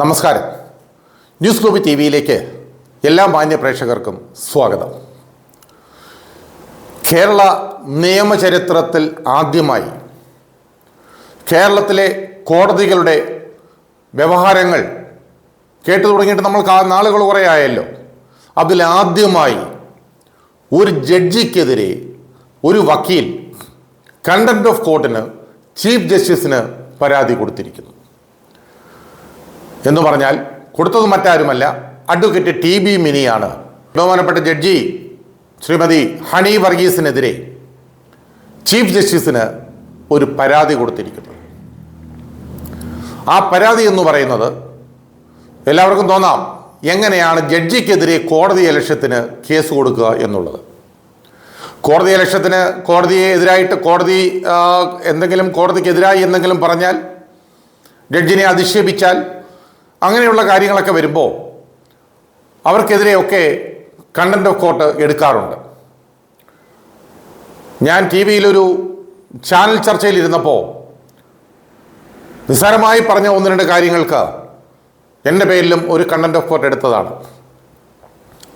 നമസ്കാരം. News ഗ്ലോബി T വിയിലേക്ക് എല്ലാ മാന്യ പ്രേക്ഷകർക്കും സ്വാഗതം. കേരള നിയമചരിത്രത്തിൽ ആദ്യമായി കേരളത്തിലെ കോടതികളുടെ വ്യവഹാരങ്ങൾ കേട്ടു തുടങ്ങിയിട്ട് നമ്മൾ നാളുകൾ കുറേ ആയല്ലോ. അതിലാദ്യമായി ഒരു ജഡ്ജിക്കെതിരെ ഒരു വക്കീൽ കണ്ടന്റ് ഓഫ് കോർട്ടിന് ചീഫ് ജസ്റ്റിസിന് പരാതി കൊടുത്തിരിക്കുന്നു. എന്ന് പറഞ്ഞാൽ കൊടുത്തത് മറ്റാരുമല്ല. അഡ്വക്കേറ്റ് ടി ബി മിനിയാണ്. ബഹുമാനപ്പെട്ട ജഡ്ജി ശ്രീമതി ഹണി വർഗീസിനെതിരെ ചീഫ് ജസ്റ്റിസിന് ഒരു പരാതി കൊടുത്തിരിക്കുന്നു. ആ പരാതി എന്ന് പറയുന്നത് എല്ലാവർക്കും തോന്നാം എങ്ങനെയാണ് ജഡ്ജിക്കെതിരെ കോടതി അലക്ഷ്യത്തിന് കേസ് കൊടുക്കുക എന്നുള്ളത്. കോടതി അലക്ഷ്യത്തിന് കോടതിയെ എതിരായിട്ട് കോടതി എന്തെങ്കിലും കോടതിക്കെതിരായി എന്തെങ്കിലും പറഞ്ഞാൽ ജഡ്ജിനെ അധിക്ഷേപിച്ചാൽ അങ്ങനെയുള്ള കാര്യങ്ങളൊക്കെ വരുമ്പോൾ അവർക്കെതിരെയൊക്കെ കണ്ടന്റ് ഓഫ് കോർട്ട് എടുക്കാറുണ്ട്. ഞാൻ ടി വിയിലൊരു ചാനൽ ചർച്ചയിൽ ഇരുന്നപ്പോൾ നിസ്സാരമായി പറഞ്ഞ ഒന്ന് രണ്ട് കാര്യങ്ങൾക്ക് എന്റെ പേരിലും ഒരു കണ്ടന്റ് ഓഫ് കോർട്ട് എടുത്തതാണ്.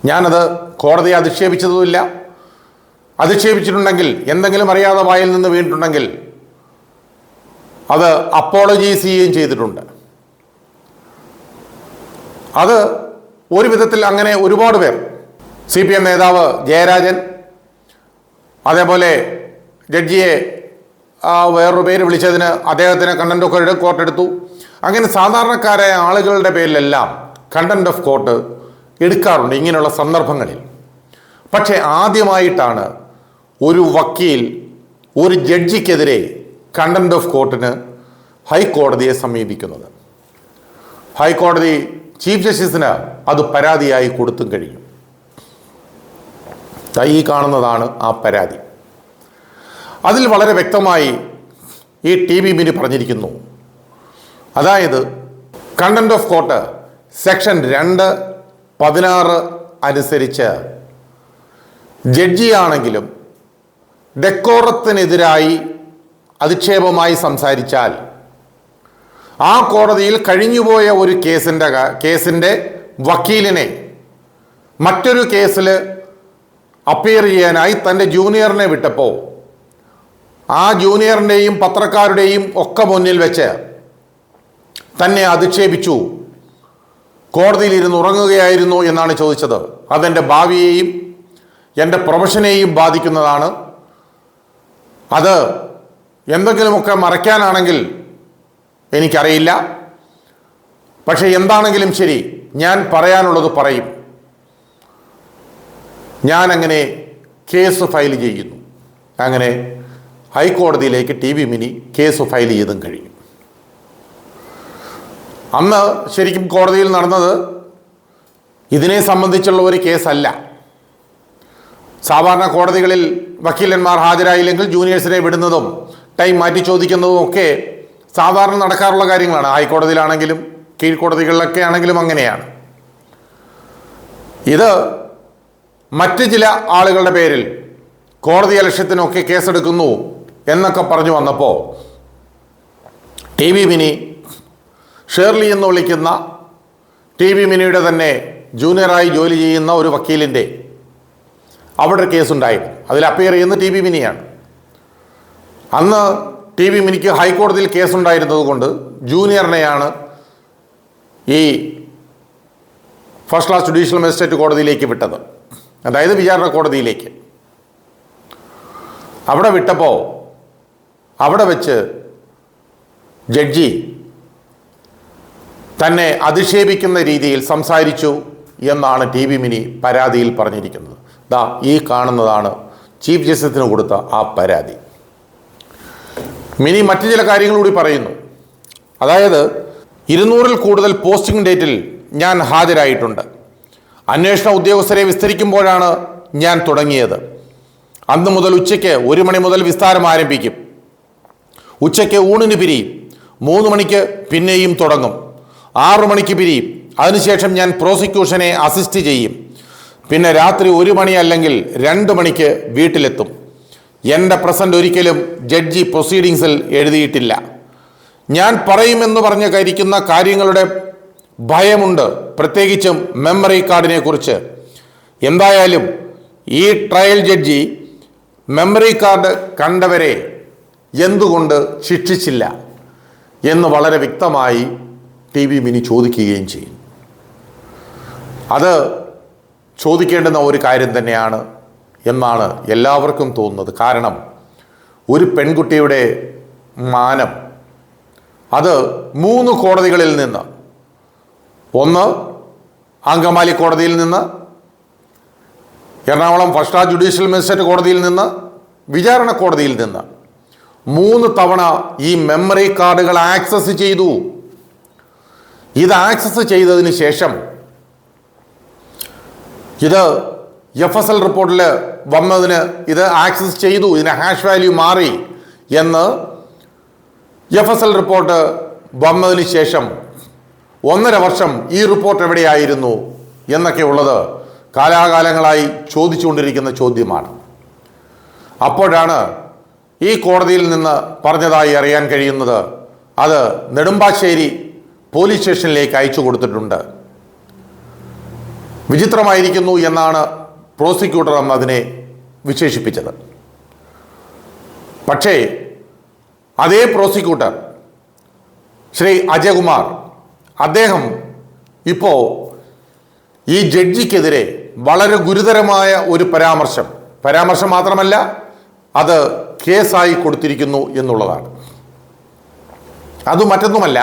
ഞാനത് കോടതിയെ അധിക്ഷേപിച്ചതുമില്ല. അധിക്ഷേപിച്ചിട്ടുണ്ടെങ്കിൽ എന്തെങ്കിലും അറിയാതെ വായിൽ നിന്ന് വീണിട്ടുണ്ടെങ്കിൽ അത് അപ്പോളജൈസ് ചെയ്യുകയും ചെയ്തിട്ടുണ്ട്. അത് ഒരു വിധത്തിൽ അങ്ങനെ ഒരുപാട് പേർ. സി പി എം നേതാവ് ജയരാജൻ അതേപോലെ ജഡ്ജിയെ വേറൊരു പേര് വിളിച്ചതിന് അദ്ദേഹത്തിന് കണ്ടന്റ് ഓഫ് കോർട്ട് കോർട്ടെടുത്തു അങ്ങനെ സാധാരണക്കാരായ ആളുകളുടെ പേരിലെല്ലാം കണ്ടന്റ് ഓഫ് കോർട്ട് എടുക്കാറുണ്ട് ഇങ്ങനെയുള്ള സന്ദർഭങ്ങളിൽ. പക്ഷേ ആദ്യമായിട്ടാണ് ഒരു വക്കീൽ ഒരു ജഡ്ജിക്കെതിരെ കണ്ടന്റ് ഓഫ് കോർട്ടിന് ഹൈക്കോടതിയെ സമീപിക്കുന്നത്. ഹൈക്കോടതി ചീഫ് ജസ്റ്റിസിന് അത് പരാതിയായി കൊടുത്തും കഴിഞ്ഞു. തൈ കാണുന്നതാണ് ആ പരാതി. അതിൽ വളരെ വ്യക്തമായി ഈ ടി ബി മിനി പറഞ്ഞിരിക്കുന്നു. അതായത് കണ്ടന്റ് ഓഫ് കോർട്ട് സെക്ഷൻ രണ്ട് പതിനാറ് അനുസരിച്ച് ജഡ്ജിയാണെങ്കിലും ഡെക്കോറത്തിനെതിരായി അധിക്ഷേപമായി സംസാരിച്ചാൽ ആ കോടതിയിൽ കഴിഞ്ഞുപോയ ഒരു കേസിന്റെ കേസിന്റെ വക്കീലിനെ മറ്റൊരു കേസിൽ അപ്പിയർ ചെയ്യാനായി തന്റെ ജൂനിയറിനെ വിട്ടപ്പോൾ ആ ജൂനിയറിന്റെയും പത്രക്കാരുടെയും ഒക്കെ മുന്നിൽ വെച്ച് തന്നെ അധിക്ഷേപിച്ചു. കോടതിയിൽ ഇരുന്ന് ഉറങ്ങുകയായിരുന്നു എന്നാണ് ചോദിച്ചത്. അതെന്റെ ഭാവിയെയും എന്റെ പ്രൊഫഷനെയും ബാധിക്കുന്നതാണ്. അത് എന്തെങ്കിലുമൊക്കെ മറയ്ക്കാനാണെങ്കിൽ എനിക്കറിയില്ല. പക്ഷേ എന്താണെങ്കിലും ശരി ഞാൻ പറയാനുള്ളത് പറയും. ഞാൻ അങ്ങനെ കേസ് ഫയൽ ചെയ്യുന്നു. അങ്ങനെ ഹൈക്കോടതിയിലേക്ക് T V Mini case file ചെയ്തും കഴിഞ്ഞു. അന്ന് ശരിക്കും കോടതിയിൽ നടന്നത് ഇതിനെ സംബന്ധിച്ചുള്ള ഒരു കേസല്ല. സാധാരണ കോടതികളിൽ വക്കീലന്മാർ ഹാജരായില്ലെങ്കിൽ ജൂനിയേഴ്സിനെ വിടുന്നതും ടൈം മാറ്റി ചോദിക്കുന്നതും ഒക്കെ സാധാരണ നടക്കാറുള്ള കാര്യങ്ങളാണ്. ഹൈക്കോടതിയിലാണെങ്കിലും കീഴ്ക്കോടതികളിലൊക്കെ ആണെങ്കിലും അങ്ങനെയാണ്. ഇത് മറ്റ് ചില ആളുകളുടെ പേരിൽ കോടതി അലക്ഷ്യത്തിനൊക്കെ കേസെടുക്കുന്നു എന്നൊക്കെ പറഞ്ഞു വന്നപ്പോൾ ടി വി മിനി ഷേർലി എന്ന് വിളിക്കുന്ന ടി വി മിനിയുടെ തന്നെ ജൂനിയറായി ജോലി ചെയ്യുന്ന ഒരു വക്കീലിന്റെ അവിടെ കേസുണ്ടായിരുന്നു. അതിൽ അപ്പിയർ ചെയ്യുന്ന ടി വി മിനിയാണ്. അന്ന് ടി വി മിനിക്ക് ഹൈക്കോടതിയിൽ കേസുണ്ടായിരുന്നത് കൊണ്ട് ജൂനിയറിനെയാണ് ഈ ഫസ്റ്റ് ക്ലാസ് ജുഡീഷ്യൽ മജിസ്ട്രേറ്റ് കോടതിയിലേക്ക് വിട്ടത്. അതായത് വിചാരണ കോടതിയിലേക്ക്. അവിടെ വിട്ടപ്പോൾ അവിടെ വെച്ച് ജഡ്ജി തന്നെ അധിക്ഷേപിക്കുന്ന രീതിയിൽ സംസാരിച്ചു എന്നാണ് ടി വി മിനി പരാതിയിൽ പറഞ്ഞിരിക്കുന്നത്. ദാ ഈ കാണുന്നതാണ് ചീഫ് ജസ്റ്റിസിന് കൊടുത്ത ആ പരാതി. മിനി മറ്റു ചില കാര്യങ്ങൾ കൂടി പറയുന്നു. അതായത് ഇരുന്നൂറിൽ കൂടുതൽ പോസ്റ്റിംഗ് ഡേറ്റിൽ ഞാൻ ഹാജരായിട്ടുണ്ട്. അന്വേഷണ ഉദ്യോഗസ്ഥരെ വിസ്തരിക്കുമ്പോഴാണ് ഞാൻ തുടങ്ങിയത്. അന്ന് മുതൽ ഉച്ചയ്ക്ക് ഒരു മണി മുതൽ വിസ്താരം ആരംഭിക്കും. ഉച്ചയ്ക്ക് ഊണിന് പിരിയും. മൂന്ന് മണിക്ക് പിന്നെയും തുടങ്ങും. ആറു മണിക്ക് പിരിയും. അതിനുശേഷം ഞാൻ പ്രോസിക്യൂഷനെ അസിസ്റ്റ് ചെയ്യും. പിന്നെ രാത്രി ഒരു മണി അല്ലെങ്കിൽ രണ്ട് മണിക്ക് വീട്ടിലെത്തും. എന്റെ പ്രസന്റ് ഒരിക്കലും ജഡ്ജി പ്രൊസീഡിങ്സിൽ എഴുതിയിട്ടില്ല. ഞാൻ പറയുമെന്ന് പറഞ്ഞ് കരിക്കുന്ന കാര്യങ്ങളുടെ ഭയമുണ്ട്. പ്രത്യേകിച്ചും മെമ്മറി കാർഡിനെ കുറിച്ച് എന്തായാലും ഈ ട്രയൽ ജഡ്ജി മെമ്മറി കാർഡ് കണ്ടവരെ എന്തുകൊണ്ട് ശിക്ഷിച്ചില്ല എന്ന് വളരെ വ്യക്തമായി ടി വി മിനി ചോദിക്കുകയും ചെയ്യും. അത് ചോദിക്കേണ്ടുന്ന ഒരു കാര്യം തന്നെയാണ് എന്നാണ് എല്ലാവർക്കും തോന്നുന്നത്. കാരണം ഒരു പെൺകുട്ടിയുടെ മാനം അത് മൂന്ന് കോടതികളിൽ നിന്ന്. ഒന്ന് അങ്കമാലി കോടതിയിൽ നിന്ന് എറണാകുളം ഫസ്റ്റ് ജുഡീഷ്യൽ മജിസ്ട്രേറ്റ് കോടതിയിൽ നിന്ന് വിചാരണ കോടതിയിൽ നിന്ന്. മൂന്ന് തവണ ഈ മെമ്മറി കാർഡുകൾ ആക്സസ് ചെയ്തു. ഇത് ആക്സസ് ചെയ്തതിന് ശേഷം ഇത് എഫ് എസ് എൽ റിപ്പോർട്ടിൽ വന്നതിന് ഇത് ആക്സസ് ചെയ്തു ഇതിന് ഹാഷ് വാല്യൂ മാറി എന്ന് എഫ് എസ് എൽ റിപ്പോർട്ട് വന്നതിന് ശേഷം ഒന്നര വർഷം ഈ റിപ്പോർട്ട് എവിടെയായിരുന്നു എന്നൊക്കെ ഉള്ളത് കാലാകാലങ്ങളായി ചോദിച്ചുകൊണ്ടിരിക്കുന്ന ചോദ്യമാണ്. അപ്പോഴാണ് ഈ കോടതിയിൽ നിന്ന് പറഞ്ഞതായി അറിയാൻ കഴിയുന്നത്. അത് നെടുമ്പാശ്ശേരി പോലീസ് സ്റ്റേഷനിലേക്ക് അയച്ചു കൊടുത്തിട്ടുണ്ട്. വിചിത്രമായിരിക്കുന്നു എന്നാണ് പ്രോസിക്യൂട്ടർ അന്ന് അതിനെ വിശേഷിപ്പിച്ചത്. പക്ഷേ അതേ പ്രോസിക്യൂട്ടർ ശ്രീ അജയകുമാർ അദ്ദേഹം ഇപ്പോൾ ഈ ജഡ്ജിക്കെതിരെ വളരെ ഗുരുതരമായ ഒരു പരാമർശം പരാമർശം മാത്രമല്ല അത് കേസായി കൊടുത്തിരിക്കുന്നു എന്നുള്ളതാണ്. അത് മറ്റൊന്നുമല്ല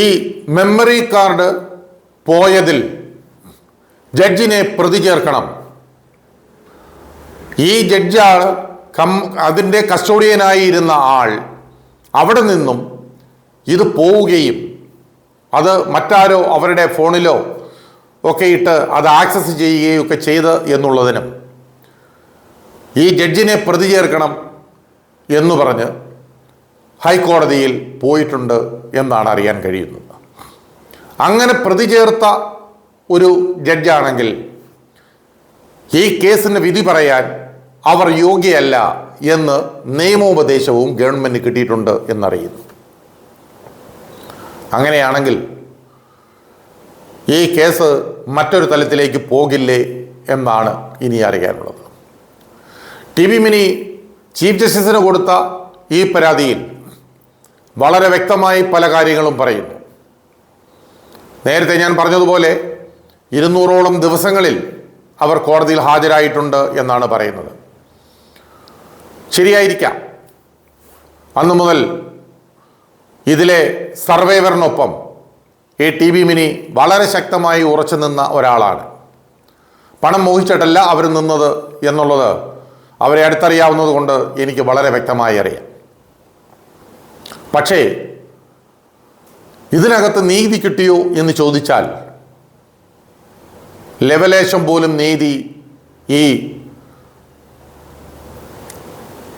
ഈ മെമ്മറി കാർഡ് പോയതിൽ ജഡ്ജിനെ പ്രതി ചേർക്കണം ഈ ജഡ്ജാണ് കം അതിന്റെ കസ്റ്റോഡിയനായി ഇരുന്ന ആൾ. അവിടെ നിന്നും ഇത് പോവുകയും അത് മറ്റാരോ അവരുടെ ഫോണിലോ ഒക്കെ ഇട്ട് അത് ആക്സസ് ചെയ്യുകയും ഒക്കെ ചെയ്ത് എന്നുള്ളതിനും ഈ ജഡ്ജിനെ പ്രതി ചേർക്കണം എന്ന് പറഞ്ഞ് ഹൈക്കോടതിയിൽ പോയിട്ടുണ്ട് എന്നാണ് അറിയാൻ കഴിയുന്നത്. അങ്ങനെ പ്രതി ചേർത്ത ഒരു ജഡ്ജാണെങ്കിൽ ഈ കേസിന് വിധി പറയാൻ അവർ യോഗ്യയല്ല എന്ന് നിയമോപദേശവും ഗവൺമെന്റ് കിട്ടിയിട്ടുണ്ട് എന്നറിയുന്നു. അങ്ങനെയാണെങ്കിൽ ഈ കേസ് മറ്റൊരു തലത്തിലേക്ക് പോകില്ലേ എന്നാണ് ഇനി അറിയാനുള്ളത്. ടി വി മിനി ചീഫ് ജസ്റ്റിസിന് കൊടുത്ത ഈ പരാതിയിൽ വളരെ വ്യക്തമായി പല കാര്യങ്ങളും പറയുന്നു. നേരത്തെ ഞാൻ പറഞ്ഞതുപോലെ ഇരുന്നൂറോളം ദിവസങ്ങളിൽ അവർ കോടതിയിൽ ഹാജരായിട്ടുണ്ട് എന്നാണ് പറയുന്നത്. ശരിയായിരിക്കാം. അന്നു മുതൽ ഇതിലെ സർവൈവറിനൊപ്പം എ ടി ബി മിനി വളരെ ശക്തമായി ഉറച്ചു നിന്ന ഒരാളാണ്. പണം മോഹിച്ചിട്ടല്ല അവർ നിന്നത് എന്നുള്ളത് അവരെ അടുത്തറിയാവുന്നത് കൊണ്ട് എനിക്ക് വളരെ വ്യക്തമായി അറിയാം. പക്ഷേ ഇതിനകത്ത് നീതി കിട്ടിയോ എന്ന് ചോദിച്ചാൽ ലെവലേശം പോലും നീതി ഈ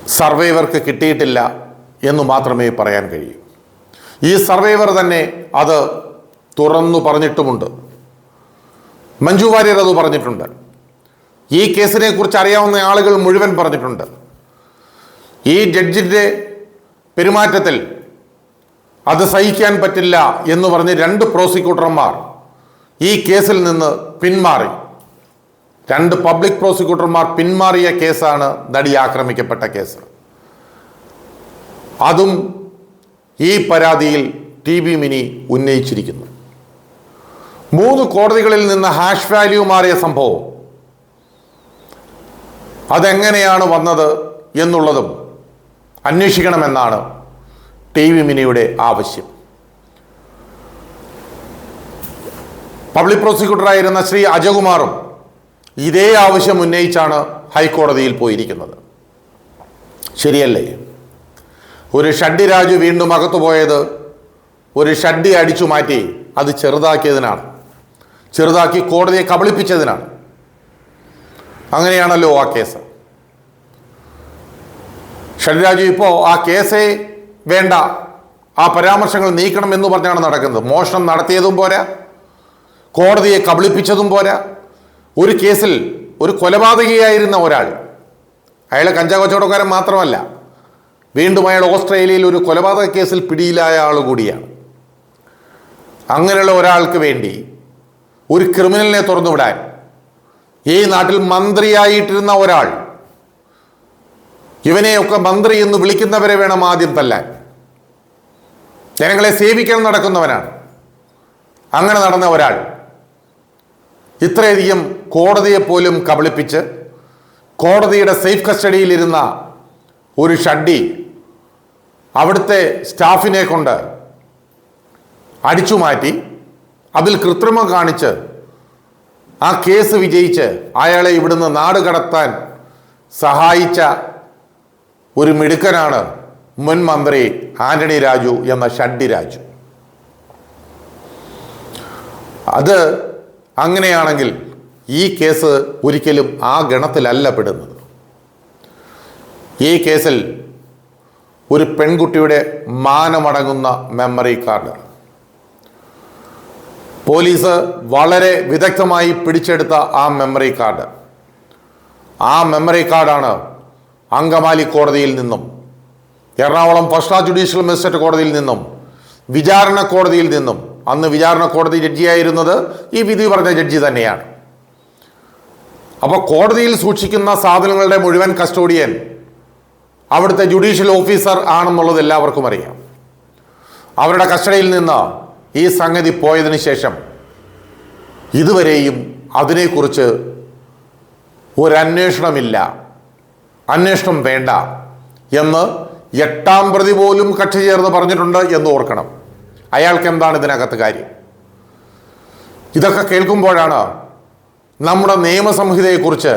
സർവൈവർക്ക് കിട്ടിയിട്ടില്ല എന്ന് മാത്രമേ പറയാൻ കഴിയൂ. ഈ സർവൈവർ തന്നെ അത് തുറന്നു പറഞ്ഞിട്ടുമുണ്ട്. മഞ്ജു വാര്യർ അത് പറഞ്ഞിട്ടുണ്ട്. ഈ കേസിനെ കുറിച്ച് അറിയാവുന്ന ആളുകൾ മുഴുവൻ പറഞ്ഞിട്ടുണ്ട്. ഈ ജഡ്ജിന്റെ പെരുമാറ്റത്തിൽ അത് സഹിക്കാൻ പറ്റില്ല എന്ന് പറഞ്ഞ് രണ്ട് പ്രോസിക്യൂട്ടർമാർ ഈ കേസിൽ നിന്ന് പിന്മാറി. രണ്ട് പബ്ലിക് പ്രോസിക്യൂട്ടർമാർ പിന്മാറിയ കേസാണ് നടി ആക്രമിക്കപ്പെട്ട കേസ്. അതും ഈ പരാതിയിൽ ടി ബി മിനി ഉന്നയിച്ചിരിക്കുന്നു. മൂന്ന് കോടതികളിൽ നിന്ന് ഹാഷ് വാല്യൂ മാറിയ സംഭവം. അതെങ്ങനെയാണ് വന്നത് എന്നുള്ളതും അന്വേഷിക്കണമെന്നാണ് ടി വി മിനിയുടെ ആവശ്യം. പബ്ലിക് പ്രോസിക്യൂട്ടറായിരുന്ന ശ്രീ അജകുമാറും ഇതേ ആവശ്യം ഉന്നയിച്ചാണ് ഹൈക്കോടതിയിൽ പോയിരിക്കുന്നത്. ശരിയല്ലേ? ഒരു ഷഡ്ഡി രാജു വീണ്ടും അകത്തു പോയത് ഒരു ഷഡ്ഡി അടിച്ചു മാറ്റി അത് ചെറുതാക്കിയതിനാണ്. ചെറുതാക്കി കോടതിയെ കബളിപ്പിച്ചതിനാണ്. അങ്ങനെയാണല്ലോ ആ കേസ്. ഷഡ്രാജു ഇപ്പോൾ ആ കേസേ വേണ്ട ആ പരാമർശങ്ങൾ നീക്കണം എന്ന് പറഞ്ഞാണ് നടക്കുന്നത്. മോഷണം നടത്തിയതും പോരാ. കോടതിയെ കബളിപ്പിച്ചതും പോരാ. ഒരു കേസിൽ ഒരു കൊലപാതകയായിരുന്ന ഒരാൾ അയാളെ കഞ്ചാവ് കച്ചവടക്കാരൻ മാത്രമല്ല വീണ്ടും അയാൾ ഓസ്ട്രേലിയയിൽ ഒരു കൊലപാതക കേസിൽ പിടിയിലായ ആൾ കൂടിയാണ്. അങ്ങനെയുള്ള ഒരാൾക്ക് വേണ്ടി ഒരു ക്രിമിനലിനെ തുറന്നുവിടാൻ ഈ നാട്ടിൽ മന്ത്രിയായിട്ടിരുന്ന ഒരാൾ ഇവനെയൊക്കെ മന്ത്രി എന്ന് വിളിക്കുന്നവരെ വേണം ആദ്യം തല്ലാൻ. ജനങ്ങളെ സേവിക്കാൻ നടക്കുന്നവനാണ്. അങ്ങനെ നടന്ന ഒരാൾ ഇത്രയധികം കോടതിയെ പോലും കബളിപ്പിച്ച് കോടതിയുടെ സേഫ് കസ്റ്റഡിയിലിരുന്ന ഒരു ഷഡ്ഡി അവിടുത്തെ സ്റ്റാഫിനെ കൊണ്ട് അടിച്ചു മാറ്റി അതിൽ കൃത്രിമം കാണിച്ച് ആ കേസ് വിജയിച്ച് അയാളെ ഇവിടുന്ന് നാട് കടത്താൻ സഹായിച്ച ഒരു മിടുക്കനാണ് മുൻ മന്ത്രി ആന്റണി രാജു എന്ന ഷഡ്ഡി രാജു. അത് അങ്ങനെയാണെങ്കിൽ ഈ കേസ് ഒരിക്കലും ആ ഗണത്തിലല്ല പെടുന്നത്. ഈ കേസിൽ ഒരു പെൺകുട്ടിയുടെ മാനമടങ്ങുന്ന മെമ്മറി കാർഡ് പോലീസ് വളരെ വിദഗ്ധമായി പിടിച്ചെടുത്ത ആ മെമ്മറി കാർഡ് ആ മെമ്മറി കാർഡാണ് അങ്കമാലി കോടതിയിൽ നിന്നും എറണാകുളം ഫസ്റ്റ് ജുഡീഷ്യൽ മജിസ്ട്രേറ്റ് കോടതിയിൽ നിന്നും വിചാരണ കോടതിയിൽ നിന്നും അന്ന് വിചാരണ കോടതി ജഡ്ജിയായിരുന്നത് ഈ വിധി പറഞ്ഞ ജഡ്ജി തന്നെയാണ്. അപ്പോൾ കോടതിയിൽ സൂക്ഷിക്കുന്ന സാധനങ്ങളുടെ മുഴുവൻ കസ്റ്റോഡിയൻ അവിടുത്തെ ജുഡീഷ്യൽ ഓഫീസർ ആണെന്നുള്ളത് എല്ലാവർക്കും അറിയാം. അവരുടെ കസ്റ്റഡിയിൽ നിന്ന് ഈ സംഗതി പോയതിനു ശേഷം ഇതുവരെയും അതിനെക്കുറിച്ച് ഒരന്വേഷണമില്ല. അന്വേഷണം വേണ്ട എന്ന് എട്ടാം പ്രതി പോലും കക്ഷി ചേർന്ന് പറഞ്ഞിട്ടുണ്ട് എന്ന് ഓർക്കണം. അയാൾക്ക് എന്താണ് ഇതിനകത്ത് കാര്യം? ഇതൊക്കെ കേൾക്കുമ്പോഴാണ് നമ്മുടെ നിയമസംഹിതയെക്കുറിച്ച്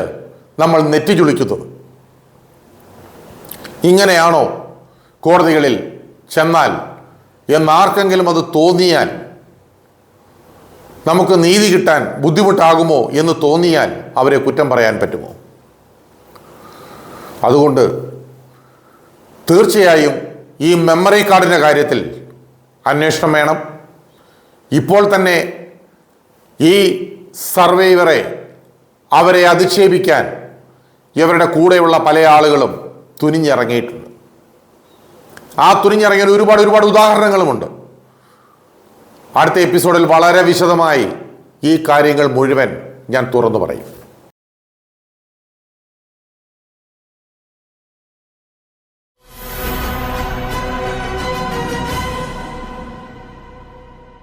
നമ്മൾ നെറ്റിച്ചുളിക്കുന്നത് ഇങ്ങനെയാണോ കോടതികളിൽ ചെന്നാൽ എന്നാർക്കെങ്കിലും അത് തോന്നിയാൽ നമുക്ക് നീതി കിട്ടാൻ ബുദ്ധിമുട്ടാകുമോ എന്ന് തോന്നിയാൽ അവരെ കുറ്റം പറയാൻ പറ്റുമോ? അതുകൊണ്ട് തീർച്ചയായും ഈ മെമ്മറി കാർഡിന്റെ കാര്യത്തിൽ അന്വേഷണം വേണം. ഇപ്പോൾ തന്നെ ഈ സർവൈവറെ അവരെ അധിക്ഷേപിക്കാൻ ഇവരുടെ കൂടെയുള്ള പല ആളുകളും തുനിഞ്ഞിറങ്ങിയിട്ടുണ്ട്. ആ തുനിഞ്ഞിറങ്ങിയ ഒരുപാട് ഒരുപാട് ഉദാഹരണങ്ങളുമുണ്ട്. അടുത്ത എപ്പിസോഡിൽ വളരെ വിശദമായി ഈ കാര്യങ്ങൾ മുഴുവൻ ഞാൻ തുറന്നു പറയും.